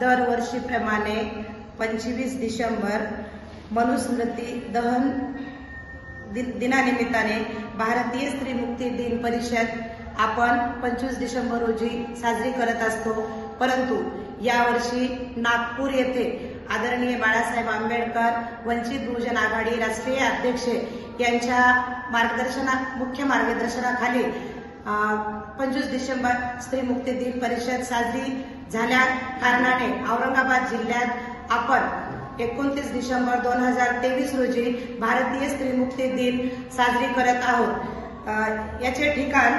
दरवर्षीप्रमाणे पंचवीस डिसेंबर मनुस्मृती दहन दि- दिनानिमित्ताने भारतीय स्त्री मुक्ती दिन परिषद आपण पंचवीस डिसेंबर रोजी साजरी करत असतो. परंतु यावर्षी नागपूर येथे आदरणीय बाळासाहेब आंबेडकर वंचित बहुजन आघाडी राष्ट्रीय अध्यक्ष यांच्या मार्गदर्शना मुख्य मार्गदर्शनाखाली पंचवीस डिसेंबर स्त्री मुक्ती दिन परिषद साजरी झाल्या कारणाने औरंगाबाद जिल्ह्यात आपण एकोणतीस डिसेंबर दोन हजार तेवीस रोजी भारतीय स्त्रीमुक्ती दिन साजरी करत आहोत. याचे ठिकाण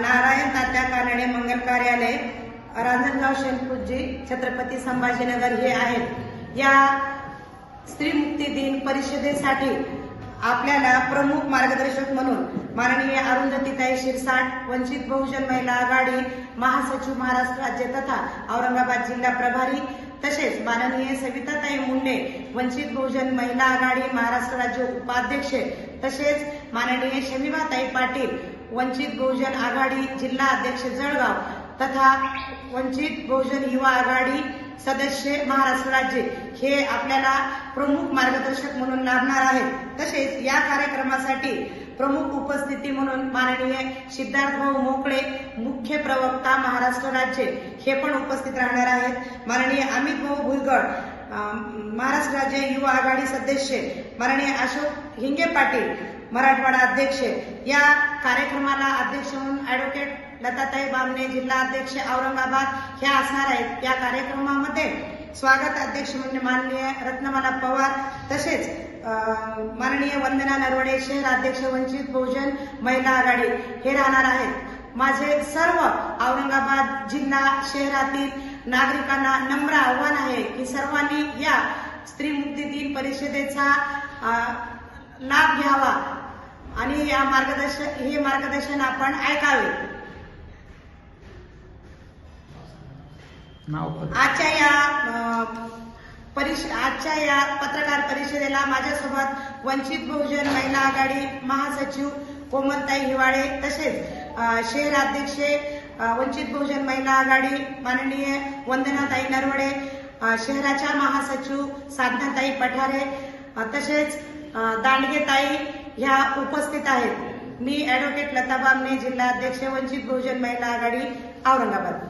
नारायण तात्या कानडे मंगल कार्यालय रांजणगाव शेणपूजी छत्रपती संभाजीनगर हे आहेत. या स्त्रीमुक्ती दिन परिषदेसाठी आपल्याला प्रमुख मार्गदर्शक म्हणून माननीय अरुंधतीताई शिरसाट वंचित बहुजन महिला आघाडी महासचिव महाराष्ट्र राज्य तथा औरंगाबाद जिल्हा प्रभारी तसेच माननीय सविताताई मुंडे वंचित बहुजन महिला आघाडी महाराष्ट्र राज्य उपाध्यक्ष तसेच माननीय शमीबाताई पाटील वंचित बहुजन आघाडी जिल्हा अध्यक्ष जळगाव तथा वंचित बहुजन युवा आघाडी सदस्य महाराष्ट्र राज्य हे आपल्याला प्रमुख मार्गदर्शक म्हणून लाभणार आहेत. तसेच या कार्यक्रमासाठी प्रमुख उपस्थिती म्हणून माननीय सिद्धार्थ भाऊ मोकळे मुख्य प्रवक्ता महाराष्ट्र राज्य हे पण उपस्थित राहणार आहेत. माननीय अमित भाऊ भुईगड महाराष्ट्र राज्य युवा आघाडी सदस्य माननीय अशोक हिंगे पाटील मराठवाडा अध्यक्ष या कार्यक्रमाला अध्यक्ष म्हणून ऍडव्होकेट लताताई बामणे जिल्हा अध्यक्ष औरंगाबाद ह्या असणार आहेत. या कार्यक्रमामध्ये स्वागत अध्यक्ष म्हणजे माननीय रत्नमाला पवार तसेच माननीय वंदना नरवडे शहर अध्यक्ष वंचित बहुजन महिला आघाडी हे राहणार आहेत. माझे सर्व औरंगाबाद जिल्हा शहरातील नागरिकांना नम्र आव्हान आहे की सर्वांनी या स्त्री मुक्ती दिन परिषदेचा लाभ घ्यावा आणि या मार्गदर्शन हे मार्गदर्शन आपण ऐकावे. आजच्या या परिष आजच्या या पत्रकार परिषदेला माझ्यासोबत वंचित बहुजन महिला आघाडी महासचिव कोमलताई हिवाळे तसेच अं, शहर अध्यक्ष वंचित बहुजन महिला आघाडी माननीय वंदनाताई नरवडे शहराच्या महासचिव साधनाताई पठारे तसेच दांडगेताई ह्या उपस्थित आहेत. मी ऍडव्होकेट लता बामणे जिल्हा अध्यक्ष वंचित बहुजन महिला आघाडी औरंगाबाद.